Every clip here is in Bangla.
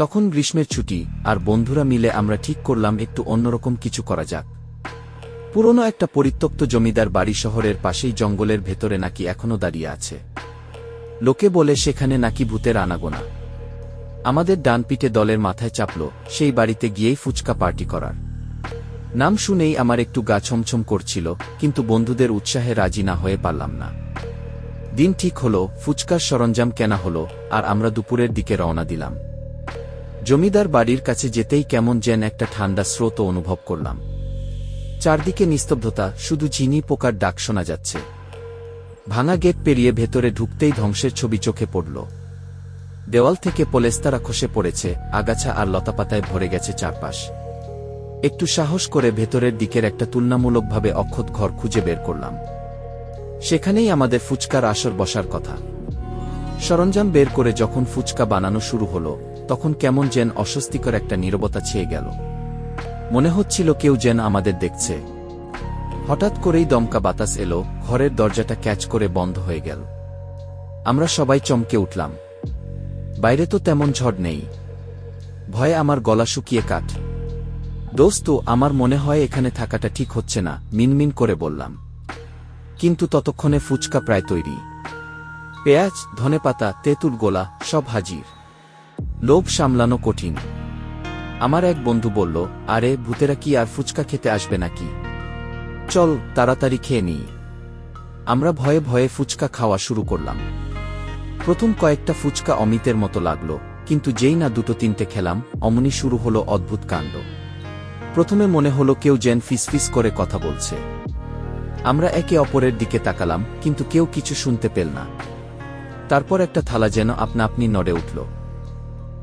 তখন গ্রীষ্মের ছুটি, আর বন্ধুরা মিলে আমরা ঠিক করলাম একটু অন্যরকম কিছু করা যাক। পুরনো একটা পরিত্যক্ত জমিদার বাড়ি শহরের পাশেই জঙ্গলের ভেতরে নাকি এখনও দাঁড়িয়ে আছে। লোকে বলে সেখানে নাকি ভূতের আনাগোনা। আমাদের ডান পিঠে দলের মাথায় চাপল, সেই বাড়িতে গিয়েই ফুচকা পার্টি করার। নাম শুনেই আমার একটু গা ছমছম করছিল, কিন্তু বন্ধুদের উৎসাহে রাজি না হয়ে পারলাম না। দিন ঠিক হলো, ফুচকার সরঞ্জাম কেনা হলো, আর আমরা দুপুরের দিকে রওনা দিলাম। জমিদার বাড়ির কাছে যেতেই কেমন যেন একটা ঠান্ডা স্রোত অনুভব করলাম। চারদিকে নিস্তব্ধতা, শুধু চিনি পোকার ডাক শোনা যাচ্ছে। ভাঙা গেট পেরিয়ে ভেতরে ঢুকতেই ধ্বংসের ছবি চোখে পড়ল। দেওয়াল থেকে পলেস্তারা খসে পড়েছে, আগাছা আর লতাপাতায় ভরে গেছে চারপাশ। একটু সাহস করে ভেতরের দিকের একটা তুলনামূলকভাবে অক্ষত ঘর খুঁজে বের করলাম। সেখানেই আমাদের ফুচকার আসর বসার কথা। সরঞ্জাম বের করে যখন ফুচকা বানানো শুরু হলো তখন কেমন যেন অস্বস্তিকর একটা নীরবতা ছেয়ে গেল। মনে হচ্ছিল কেউ যেন আমাদের দেখছে। হঠাৎ করেই দমকা বাতাস এলো, ঘরের দরজাটা ক্যাচ করে বন্ধ হয়ে গেল। আমরা সবাই চমকে উঠলাম। বাইরে তো তেমন ঝড় নেই। ভয়ে আমার গলা শুকিয়ে কাট দোস্ত, আমার মনে হয় এখানে থাকাটা ঠিক হচ্ছে না, মিনমিন করে বললাম। কিন্তু ততক্ষণে ফুচকা প্রায় তৈরি। পেঁয়াজ, ধনেপাতা, তেঁতুল গোলা, সব হাজির। লোভ সামলানো কঠিন। আমার এক বন্ধু বলল, আরে, ভূতেরা কি আর ফুচকা খেতে আসবে নাকি? চল, তাড়াতাড়ি খেয়ে নিই। আমরা ভয়ে ভয়ে ফুচকা খাওয়া শুরু করলাম। প্রথম কয়েকটা ফুচকা অমিতের মতো লাগল, কিন্তু যেই না দুটো তিনটে খেলাম, অমনি শুরু হলো অদ্ভুত কাণ্ড। প্রথমে মনে হলো কেউ যেন ফিসফিস করে কথা বলছে। আমরা একে অপরের দিকে তাকালাম, কিন্তু কেউ কিছু শুনতে পেল না। তারপর একটা থালা যেন আপনা আপনি নড়ে উঠল।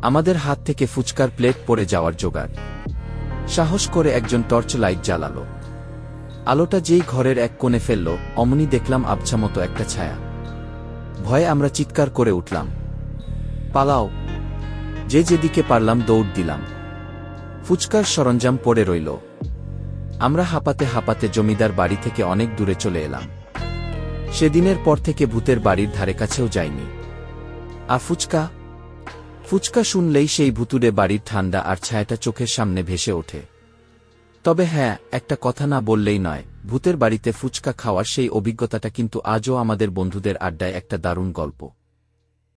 আমাদের হাত থেকে ফুচকার প্লেট পড়ে যাওয়ার জোগাড়। সাহস করে একজন টর্চ লাইট জ্বালালো। আলোটা যেই ঘরের এক কোণে ফেলল, অমনি দেখলাম আবছা মতো একটা ছায়া। ভয়ে আমরা চিৎকার করে উঠলাম। পালাও। যে যেদিকে পারলাম দৌড় দিলাম। ফুচকার সরঞ্জাম পড়ে রইল। আমরা হাঁপাতে হাঁপাতে জমিদার বাড়ি থেকে অনেক দূরে চলে এলাম। সেদিনের পর থেকে ভূতের বাড়ির ধারে কাছেও যাইনি আর ফুচকা শুনলেই সেই ভুতুরে বাড়ির ঠান্ডা আর ছায়াটা চোখের সামনে ভেসে ওঠে। তবে হ্যাঁ একটা কথা না বললেই নয়, ভূতের বাড়িতে ফুচকা খাওয়ার সেই অভিজ্ঞতাটা কিন্তু আজও আমাদের বন্ধুদের আড্ডায় একটা দারুণ গল্প।